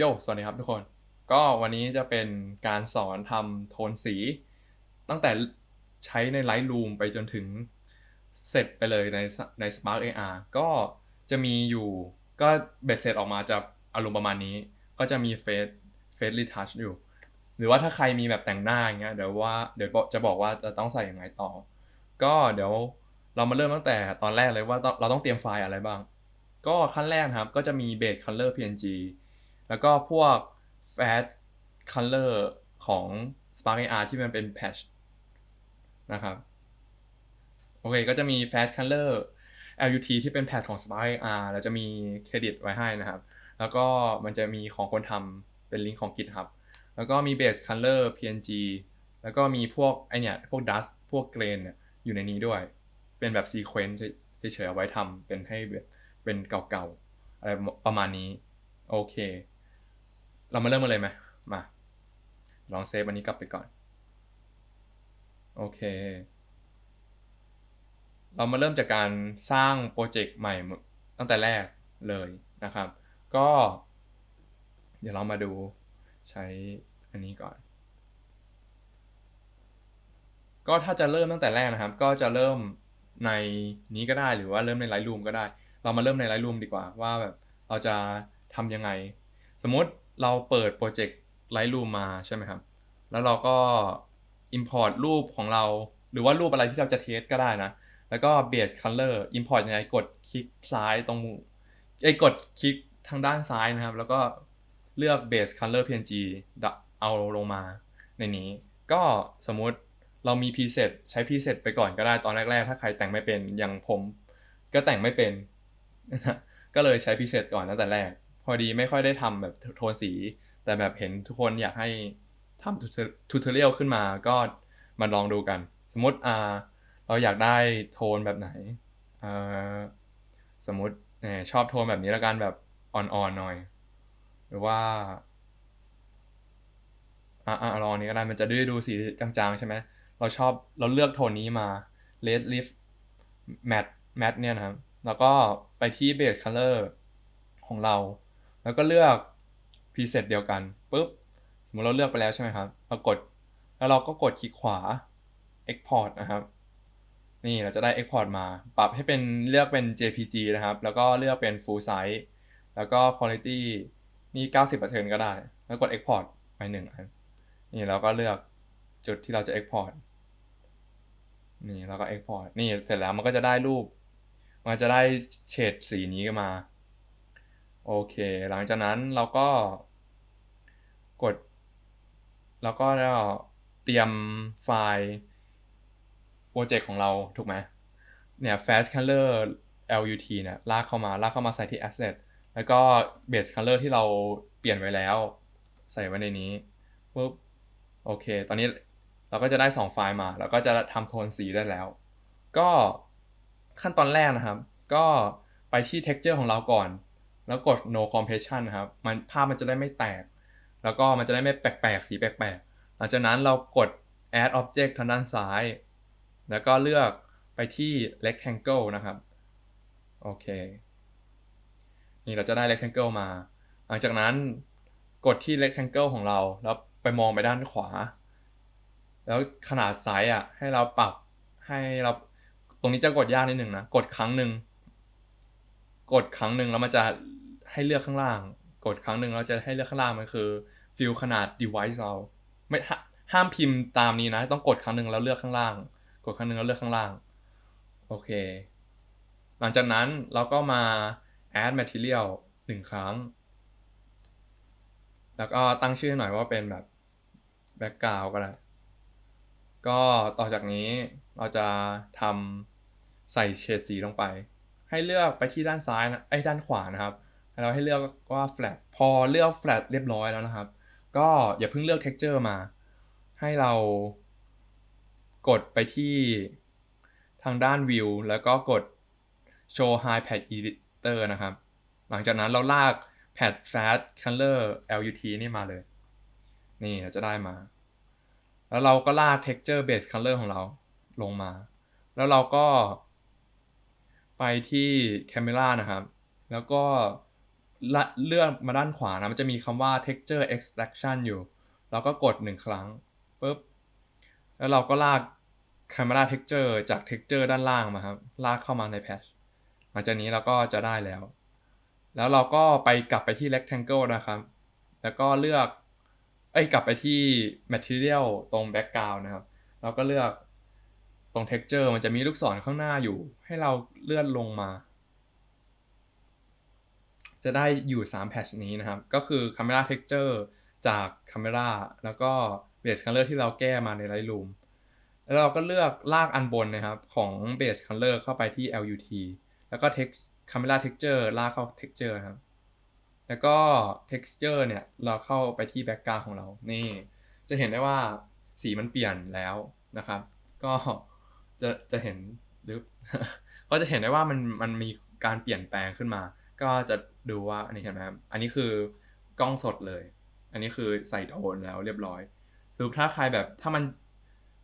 โย สวัสดีครับทุกคน ก็วันนี้จะเป็นการสอนทำโทนสี ตั้งแต่ใช้ใน Lightroom ไปจนถึงเสร็จไปเลยในใน Spark AR ก็จะมีอยู่ก็เบ็ดเสร็จออกมาจะอารมณ์ประมาณนี้ ก็จะมีเฟซเฟซรีทัชอยู่ หรือว่าถ้าใครมีแบบแต่งหน้าอย่างเงี้ยเดี๋ยวว่าเดี๋ยวจะบอกว่าจะต้องใส่ยังไงต่อ ก็เดี๋ยวเรามาเริ่มตั้งแต่ตอนแรกเลยว่าเราต้องเตรียมไฟล์อะไรบ้าง ก็ขั้นแรกครับก็จะมี base color png แล้วก็พวก fat color ของ Spark AR ที่มันเป็น patch นะครับ โอเค ก็จะมี fat color LUT ที่เป็น patch ของ Spark AR แล้วจะมีเครดิตไว้ให้นะครับ แล้วก็มันจะมีของคนทำเป็นลิงก์ของ GitHub แล้วก็มี base color PNG แล้วก็มีพวกไอเนี่ย พวก dust พวก grain เนี่ยอยู่ในนี้ด้วย เป็นแบบ sequence เฉยๆเอาไว้ทำเป็นให้แบบเป็นเก่าๆ อะไรประมาณนี้ โอเค เรามาเริ่มกันเลยไหมมา ลองเซฟอันนี้กลับไปก่อน โอเค เรามาเริ่มจากการสร้างโปรเจกต์ใหม่ตั้งแต่แรกเลยนะครับ ก็ เดี๋ยวเรามาดูใช้อันนี้ก่อน ก็ถ้าจะเริ่มตั้งแต่แรกนะครับ ก็จะเริ่มในนี้ก็ได้หรือว่าเริ่มใน Lightroom ก็ได้ เรามาเริ่มใน Lightroom ดีกว่าว่าแบบเราจะทำยังไง สมมติ เราเปิดโปรเจกต์ Lightroom มาใช่ไหมครับ แล้วเราก็ Import รูปของเรา หรือว่ารูปอะไรที่เราจะเทสก็ได้นะ แล้วก็ Base Color Import ยังไงกดคลิกซ้ายตรงไอ้กดคลิกทางด้านซ้ายนะครับ แล้วก็เลือก Base Color PNG เอาลงมาในนี้ ก็สมมุติเรามี preset ใช้ preset ไปก่อนก็ได้ตอนแรก ๆ ถ้าใครแต่งไม่เป็นอย่างผมก็แต่งไม่เป็น ก็เลยใช้ preset ก่อนตั้งแต่แรก พอดีไม่ค่อยได้ทำแบบโทนสี แต่แบบเห็นทุกคนอยากให้ทำทูตอเรียลขึ้นมาก็มาลองดูกัน สมมติอ่าเราอยากได้โทนแบบไหนอ่าสมมติชอบโทนแบบนี้แล้วกันแบบอ่อนๆหน่อย หรือว่าอ่าลองนี้ก็ได้มันจะได้ดูสีจางๆใช่ไหมเราชอบเราเลือกโทนนี้มา red lift matte matte เนี่ยนะครับ แล้วก็ไปที่ base color ของเรา แล้วก็เลือก preset เดียวกันปุ๊บสมมติเราเลือกไปแล้วใช่ไหมครับเรากด แล้วเราก็กดคลิกขวา export นะครับ นี่เราจะได้ export มา ปรับให้เป็นเลือกเป็น JPG นะครับ แล้วก็เลือกเป็น full size แล้วก็ quality นี่ 90%ก็ได้ แล้วกด export ไปหนึ่งอัน นี่เราก็เลือกจุดที่เราจะ export นี่เราก็ export นี่เสร็จแล้วมันก็จะได้รูป มันจะได้เฉดสีนี้มา โอเค หลังจากนั้นเราก็กด แล้วก็เตรียมไฟล์โปรเจกต์ของเราถูกไหมเนี่ย fast color lut เนี่ยลากเข้ามาลากเข้ามาใส่ที่ asset แล้วก็ base color ที่เราเปลี่ยนไว้แล้ว ใส่ไว้ในนี้ปุ๊บโอเค ตอนนี้เราก็จะได้ 2 ไฟล์มา แล้วก็จะทำโทนสีได้แล้ว ก็ขั้นตอนแรกนะครับ ก็ไปที่ texture ของเราก่อน แล้วกด no compression นะครับมันภาพมันจะได้ไม่แตก แล้วก็มันจะได้ไม่แปลกๆ สีแปลกๆ หลังจากนั้นเรากด add object ทางด้านซ้าย แล้วก็เลือกไปที่ rectangle นะครับ โอเค นี่เราจะได้ rectangle มา หลังจากนั้นกดที่ rectangle ของเรา แล้วไปมองไปด้านขวา แล้วขนาดไซส์อะ ให้เราปรับให้เราตรงนี้จะกดยากนิดหนึ่งนะ กดครั้งหนึ่ง กดครั้งหนึ่งแล้วมันจะ ให้เลือกข้างล่าง กดครั้งหนึ่งเราจะให้เลือกข้างล่างมันคือฟิลขนาด device เราไม่ห้ามพิมพ์ตามนี้นะ ต้องกดครั้งหนึ่งแล้วเลือกข้างล่าง กดครั้งหนึ่งแล้วเลือกข้างล่าง โอเค หลังจากนั้นเราก็มา add material หนึ่งครั้ง แล้วก็ตั้งชื่อหน่อยว่าเป็นแบบ background ก็ได้ก็ต่อจากนี้เราจะทำใส่เฉดสีลงไป ให้เลือกไปที่ด้านซ้ายนะไอ้ด้านขวานะครับ เราให้เลือกว่า flat พอเลือก flat เรียบร้อยแล้วนะครับ ก็อย่าเพิ่งเลือก texture มา ให้เรากดไปที่ทางด้าน view แล้วก็กด show high pad editor นะครับ หลังจากนั้นเราลาก pad fat color lut นี่มาเลย นี่เราจะได้มา แล้วเราก็ลาก texture base color ของเราลงมา แล้วเราก็ไปที่ camera นะครับ แล้วก็ เลื่อนมาด้านขวานะ มันจะมีคำว่า texture extraction อยู่เราก็กด1ครั้งปุ๊บแล้วเราก็ลาก camera texture จาก texture ด้านล่างมาครับ ลากเข้ามาใน patch หลังจากนี้เราก็จะได้แล้ว แล้วเราก็ไปกลับไปที่ rectangle นะครับ แล้วก็เลือก เอ้ย กลับไปที่ material ตรง background นะครับ เราก็เลือกตรง texture มันจะมีลูกศรข้างหน้าอยู่ ให้เราเลื่อนลงมา จะได้อยู่3 patch นี้นะครับ ก็คือ camera texture จาก camera แล้วก็ base color ที่เราแก้มาใน Lightroom แล้วเราก็เลือกลากอันบนนะครับ ของ base color เข้าไปที่ LUT แล้วก็ text camera texture ลากเข้า texture ครับ แล้วก็ texture เนี่ย เราเข้าไปที่ background ของเรา นี่ จะเห็นได้ว่าสีมันเปลี่ยนแล้วนะครับ ก็จะจะเห็นหรือก็จะเห็นได้ว่ามันมันมีการเปลี่ยนแปลงขึ้นมา ก็จะ ดูว่าอันนี้เห็นไหมครับ อันนี้คือกล้องสดเลย อันนี้คือใส่โทนแล้วเรียบร้อยสรุปถ้าใครแบบถ้ามัน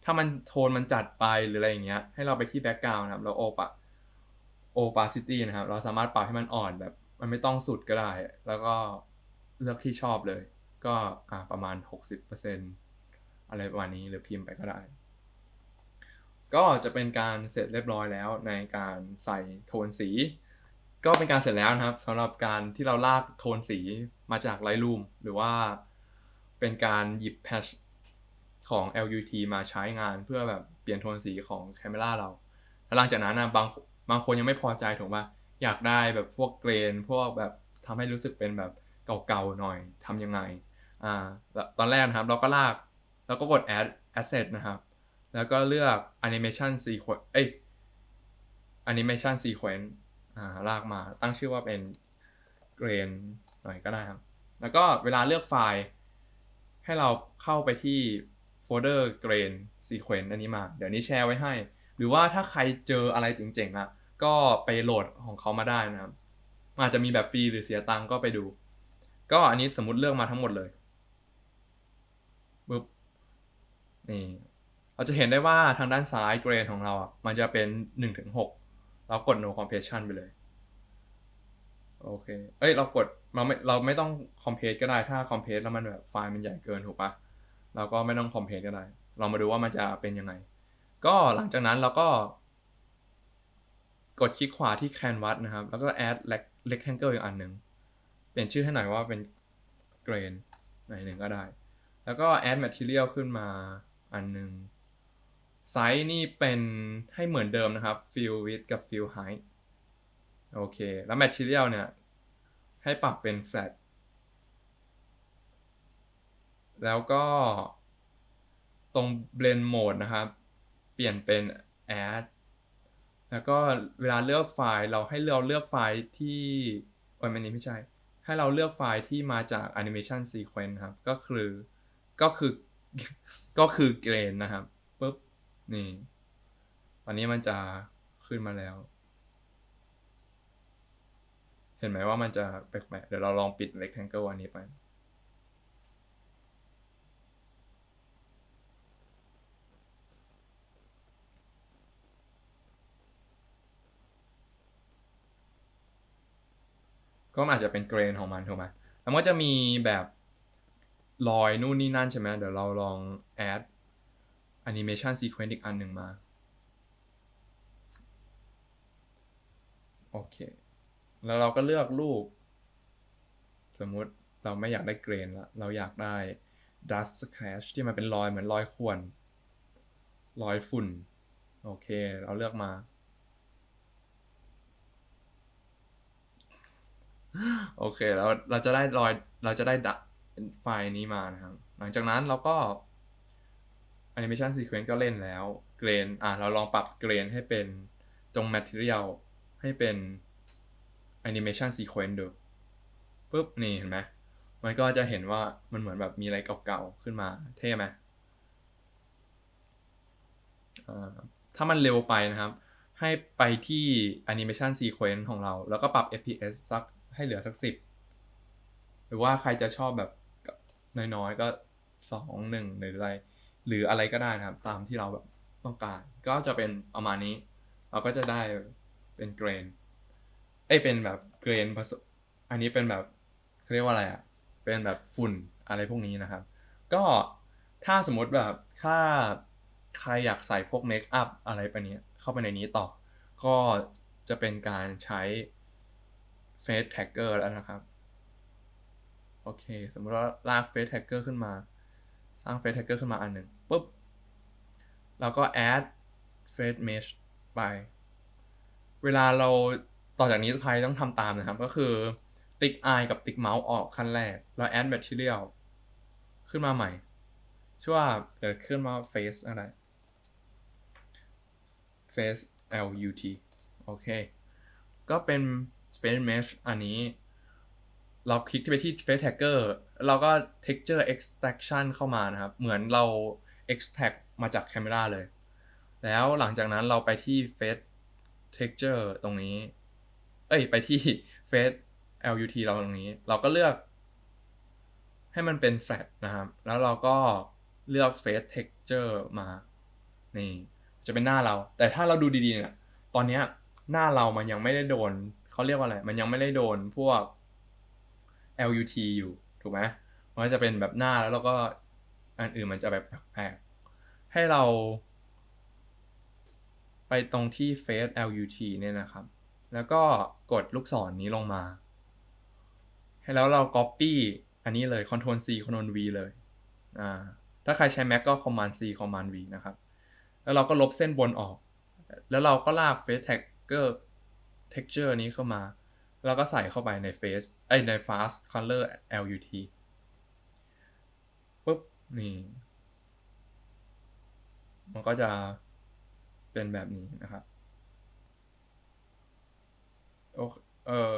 ถ้ามันโทนมันจัดไปหรืออะไรอย่างเงี้ย ให้เราไปที่แบ็กกราวน์นะครับ เราโอปะ opacity นะครับ เราสามารถปรับให้มันอ่อนแบบ มันไม่ต้องสุดก็ได้ แล้วก็เลือกที่ชอบเลย ก็อ่าประมาณ 60%อะไรประมาณนี้หรือพิมพ์ไปก็ได้ ก็จะเป็นการเสร็จเรียบร้อยแล้วในการใส่โทนสี ก็เป็นการเสร็จแล้วนะครับสำหรับการที่เราลากโทนสีมาจาก Lightroom หรือว่าเป็นการหยิบแพชของ LUT มาใช้งานเพื่อแบบเปลี่ยนโทนสีของ Camera เรา แล้วหลังจากนั้นนะบางบางคนยังไม่พอใจถูกป่ะอยากได้แบบพวกเกรน พวกแบบทำให้รู้สึกเป็นแบบเก่าๆหน่อยทำยังไงอ่าตอนแรกนะครับเราก็ลากเราก็กด add asset นะครับ แล้วก็เลือก animation sequence เอ้ย animation sequence อ่าลากมาตั้งชื่อว่าเป็น grain หน่อยก็ได้ครับ แล้วก็เวลาเลือกไฟล์ ให้เราเข้าไปที่โฟลเดอร์ grain sequence อันนี้มา เดี๋ยวนี้แชร์ไว้ให้ หรือว่าถ้าใครเจออะไรเจ๋งๆอะก็ไปโหลดของเขามาได้นะครับมันอาจจะมีแบบฟรีหรือเสียตังก็ไปดู ก็อันนี้สมมติเลือกมาทั้งหมดเลยปึ๊บนี่เราจะเห็นได้ว่าทางด้านซ้ายเกรนของเราอะมันจะเป็น1-6 เรากด no compression ไปเลย โอเค เอ้ย เรากดเราไม่เราไม่ต้อง compress ก็ได้ถ้า compress แล้วมันแบบไฟล์มันใหญ่เกินถูกปะเราก็ไม่ต้อง compress ก็ได้ เรามาดูว่ามันจะเป็นยังไง ก็หลังจากนั้นเราก็ กดคลิกขวาที่ canvas นะครับ แล้วก็ add rectangle อีกอันหนึ่งเปลี่ยนชื่อให้หน่อยว่าเป็น grain หน่อยหนึ่งก็ได้ แล้วก็ add material ขึ้นมาอันหนึ่ง ไซส์นี่เป็นให้เหมือนเดิมนะครับ fill width กับ fill height โอเค แล้ว material เนี่ย ให้ปรับเป็น flat แล้วก็ตรง blend mode นะครับ เปลี่ยนเป็น add แล้วก็เวลาเลือกไฟล์เราให้เราเลือกไฟล์ที่โอ้ยมันนี้ไม่ใช่ ให้เราเลือกไฟล์ที่มาจาก animation sequence ครับ ก็คือ ก็คือ ก็คือเกรนนะครับปุ๊บ นี่ตอนนี้มันจะขึ้นมาแล้ว เห็นไหมว่ามันจะแปลกๆ เดี๋ยวเราลองปิด rectangle อันนี้ไป ก็อาจจะเป็นเกรนของมันถูกไหมแล้วมันก็จะมีแบบรอยนู่นนี่นั่นใช่ไหมเดี๋ยวเราลอง add animation sequence อีกอันหนึ่งมา โอเค แล้วเราก็เลือกรูป สมมุติเราไม่อยากได้เกรนละเราอยากได้ dust scratch ที่มันเป็นรอยเหมือนรอยข่วน รอยฝุ่น โอเค เราเลือกมา โอเค แล้วเราจะได้รอย เราจะได้ดไฟล์นี้มานะครับ หลังจากนั้นเราก็ animation sequence ก็เล่นแล้วเกรนอะเราลองปรับเกรนให้เป็นตรง material ให้เป็น animation sequence ดูปุ๊บนี่เห็นไหมมันก็จะเห็นว่ามันเหมือนแบบมีอะไรเก่าๆขึ้นมาเท่ไหมถ้ามันเร็วไปนะครับ ให้ไปที่ animation sequence ของเรา แล้วก็ปรับ fps สักให้เหลือสักสิบหรือว่าใครจะชอบแบบน้อยๆ ก็สองหนึ่งหรืออะไร หรืออะไรก็ได้นะครับ ตามที่เราแบบต้องการ ก็จะเป็นประมาณนี้ เราก็จะได้เป็นเกรนเอ้เป็นแบบเกรนผสมอันนี้เป็นแบบเขาเรียกว่าอะไรอะเป็นแบบฝุ่นอะไรพวกนี้นะครับ ก็ถ้าสมมติแบบถ้าใครอยากใส่พวกเมคอัพอะไรไปเนี้ยเข้าไปในนี้ต่อ ก็จะเป็นการใช้ Face Tagger แล้วนะครับ โอเค สมมติว่าลาก Face Tagger ขึ้นมา สร้าง Face Tagger ขึ้นมาอันหนึ่งปุ๊บแล้วก็ add Face Mesh ไป เวลาเราต่อจากนี้ใครต้องทำตามนะครับ ก็คือติ๊ก eye กับติ๊ก mouse ออกขั้นแรก แล้ว add material ขึ้นมาใหม่ ชื่อว่าเดี๋ยวขึ้นมา face อะไร face L U T โอเค ก็เป็น face mesh อันนี้ เราคลิกไปที่ face tagger เราก็ texture extraction เข้ามานะครับ เหมือนเรา extract มาจาก camera เลย แล้วหลังจากนั้นเราไปที่ face texture ตรงนี้ เอ้ย ไปที่ face LUT เราตรงนี้ เราก็เลือก ให้มันเป็น flat นะครับ แล้วเราก็เลือก face texture มา นี่ จะเป็นหน้าเรา แต่ถ้าเราดูดีๆเนี่ย ตอนเนี้ยหน้าเรามันยังไม่ได้โดน เขาเรียกว่าอะไร มันยังไม่ได้โดนพวก LUT อยู่ถูกไหมมันก็จะเป็นแบบหน้าแล้วเราก็อันอื่นมันจะแบบแปลกๆให้เรา ไปตรงที่ face LUT เนี่ยนะครับ แล้วก็กดลูกศรนนี้ลงมา ให้แล้วเรา copy อันนี้เลย Ctrl C Ctrl V เลยอ่าถ้าใครใช้ Mac ก็ Command C Command V นะครับ แล้วเราก็ลบเส้นบนออก แล้วเราก็ลาก Face Tagger Texture นี้เข้ามา แล้วก็ใส่เข้าไปใน Face เอ้ยใน Fast Color LUT ปุ๊บ นี่ มันก็จะเป็นแบบนี้นะครับ โอเออ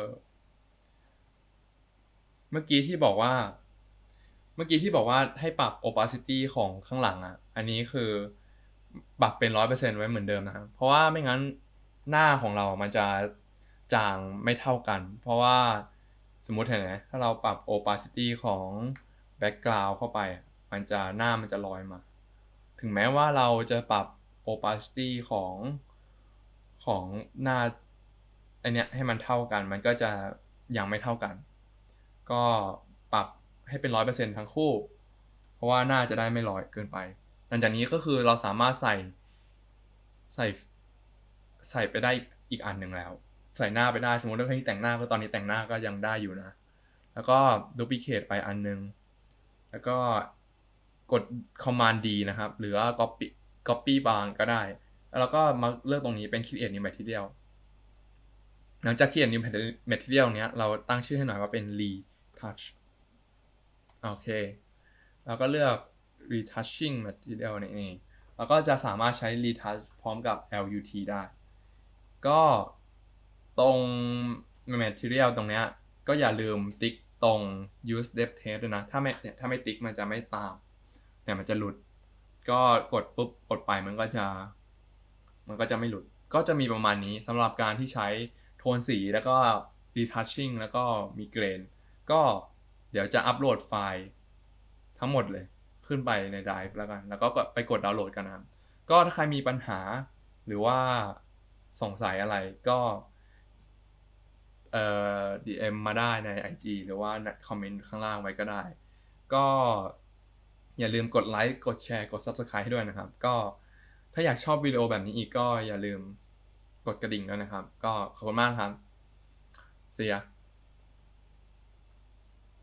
เมื่อกี้ที่บอกว่า เมื่อกี้ที่บอกว่าให้ปรับ opacity ของข้างหลังอะ อันนี้คือปรับเป็นร้อยเปอร์เซ็นไว้เหมือนเดิมนะครับ เพราะว่าไม่งั้นหน้าของเรามันจะ จางไม่เท่ากัน เพราะว่าสมมติเห็นไหมถ้าเราปรับ opacity ของ background เข้าไป มันจะหน้ามันจะลอยมา ถึงแม้ว่าเราจะปรับ opacity ของของหน้าอันเนี้ยให้มันเท่ากัน มันก็จะยังไม่เท่ากัน ก็ปรับให้เป็นร้อยเปอร์เซ็นทั้งคู่ เพราะว่าหน้าจะได้ไม่ลอยเกินไป หลังจากนี้ก็คือเราสามารถใส่ใส่ใส่ไปได้อีกอันหนึ่งแล้ว ใส่หน้าไปได้สมมติว่าใครที่แต่งหน้าก็ตอนนี้แต่งหน้าก็ยังได้อยู่นะ แล้วก็ดูพิเคทไปอันหนึง แล้วก็กด Command D นะครับ หรือว่า Copy Copy บางก็ได้ แล้วเราก็มาเลือกตรงนี้เป็น Create New Material หลังจาก Create New Material เนี้ยเราตั้งชื่อให้หน่อยว่าเป็น Retouch โอเค แล้วก็เลือก retouching material นี่นี่แล้วก็จะสามารถใช้ retouch พร้อมกับ LUT ได้ ก็ ตรง material ตรงเนี้ยก็อย่าลืมติ๊กตรง use depth test ด้วยนะ ถ้าไม่เนี่ยถ้าไม่ติ๊กมันจะไม่ตาม เนี่ยมันจะหลุด ก็กดปุ๊บกดไปมันก็จะ มันก็จะไม่หลุด ก็จะมีประมาณนี้สำหรับการที่ใช้โทนสีแล้วก็ retouching แล้วก็มีเกรน ก็เดี๋ยวจะอัปโหลดไฟล์ทั้งหมดเลย ขึ้นไปใน Drive แล้วกัน แล้วก็ไปกดดาวน์โหลดกันนะครับ ก็ถ้าใครมีปัญหาหรือว่าสงสัยอะไรก็ เอ่อ DM มาได้ใน IG หรือว่าคอมเมนต์ข้างล่างไว้ก็ได้ ก็อย่าลืมกดไลค์กดแชร์กด Subscribe ให้ด้วยนะครับ ก็ถ้าอยากชอบวิดีโอแบบนี้อีกก็อย่าลืมกดกระดิ่งด้วยนะครับ ก็ขอบคุณมากครับ เสีย